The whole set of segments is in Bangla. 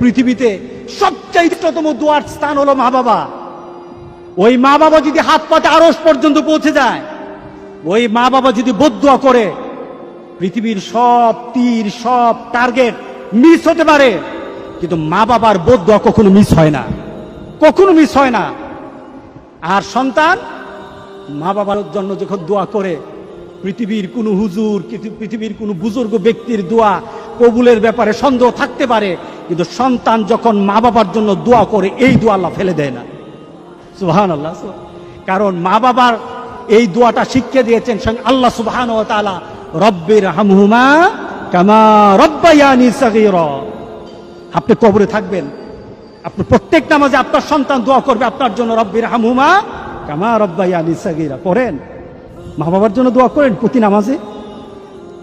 পৃথিবীতে সবচাইতম দোয়ার স্থান হলো মা বাবা। ওই মা বাবা যদি হাত পাতে আরস পর্যন্ত পৌঁছে যায়, ওই মা বাবা যদি বদুয়া করে, পৃথিবীর সব তীর, সব টার্গেট মিস হতে পারে। কিন্তু মা বাবার বদুয়া কখনো মিস হয় না। কখনো মিস হয় না। আর সন্তান, মা বাবার জন্য যখন দোয়া করে, পৃথিবীর কোনো হুজুর, পৃথিবীর কোনো বুজুর্গ ব্যক্তির দোয়া কবুলের ব্যাপারে সন্দেহ থাকতে পারে, কিন্তু সন্তান যখন মা বাবার জন্য দোয়া করে, এই দোয়া আল্লাহ ফেলে দেয় না। সুবহান আল্লাহ কারণ মা বাবার এই দোয়াটা শিক্ষা দিয়েছেন স্বয়ং আল্লাহ সুবহান ও তাআলা রব্বির হামহুমা কামা সাগীরা। আপনি কবরে থাকবেন, আপনি প্রত্যেক নামাজে আপনার সন্তান দোয়া করবে, আপনার জন্য রব্বির হামহুমা কামা রব্বায়ানি সাগীরা। করেন মা বাবার জন্য দোয়া করেন প্রতি নামাজে।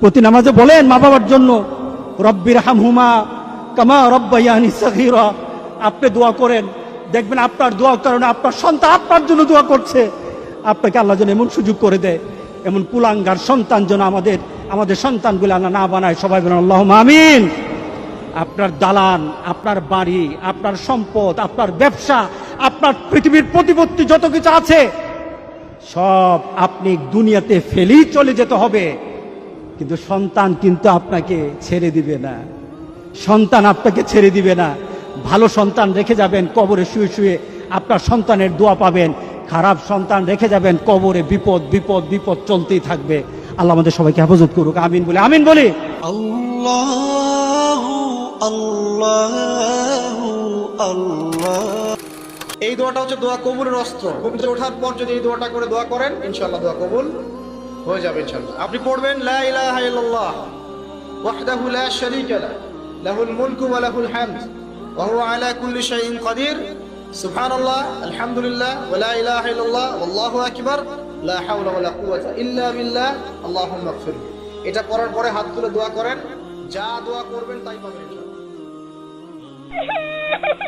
প্রতি নামাজে বলেন মা বাবার জন্য রব্বির হামহুমা কামা রব্বায়ানি সাগীরা। আপনি দোয়া করেন, দেখবেন আপনার দোয়ার কারণে আপনার সন্তান আপনার জন্য দোয়া করছে। আপনাকে আল্লাহ যেন এমন সুযোগ করে দেয়, এমন কুলাঙ্গার সন্তান যেন আমাদের আমাদের সন্তানগুলো আল্লাহ না বানায়। সবাই বলেন আল্লাহ আমিন। আপনার দালান, আপনার বাড়ি, আপনার সম্পদ, আপনার ব্যবসা, আপনার পৃথিবীর প্রতিপত্তি যত কিছু আছে, সব আপনি দুনিয়াতে ফেলেই চলে যেতে হবে। কিন্তু সন্তান কিন্তু আপনাকে ছেড়ে দিবে না। সন্তান আপনাকে ছেড়ে দিবে না। ভালো সন্তান রেখে যাবেন, কবরে শুয়ে শুয়ে আপনার সন্তানের দোয়া পাবেন। খারাপ সন্তান রেখে যাবেন, কবরে বিপদ বিপদ বিপদ চলতেই থাকবে। আল্লাহ আমাদের সবাইকে হেফাজত করুক, আমিন বলে, আমিন বলি। এই দোয়াটা হচ্ছে দোয়া কবুলের অস্ত্র। কবুলে ওঠার পর যদি এই দোয়াটা করে দোয়া করেন ইনশাল্লাহ দোয়া কবুল হয়ে যাবে ইনশাল্লাহ আপনি পড়বেন, লা ইলাহা ইল্লাল্লাহ, ওয়াহদাহু লা শারীকা লাহ, লাহুল মুলকু ওয়া লাহুল হামদ, ওয়া হুয়া আলা কুল্লি শাইইন কাদির সুবহানাল্লাহ, আলহামদুলিল্লাহ, ওয়া লা ইলাহা ইল্লাল্লাহ, ওয়াল্লাহু আকবার, লা হাওলা ওয়া লা কুওয়াতা ইল্লা বিল্লাহ, আল্লাহুম্মা এটা পড়ার পরে হাত তুলে দোয়া করেন, যা দোয়া করবেন তাই পাবেন ইনশাআল্লাহ।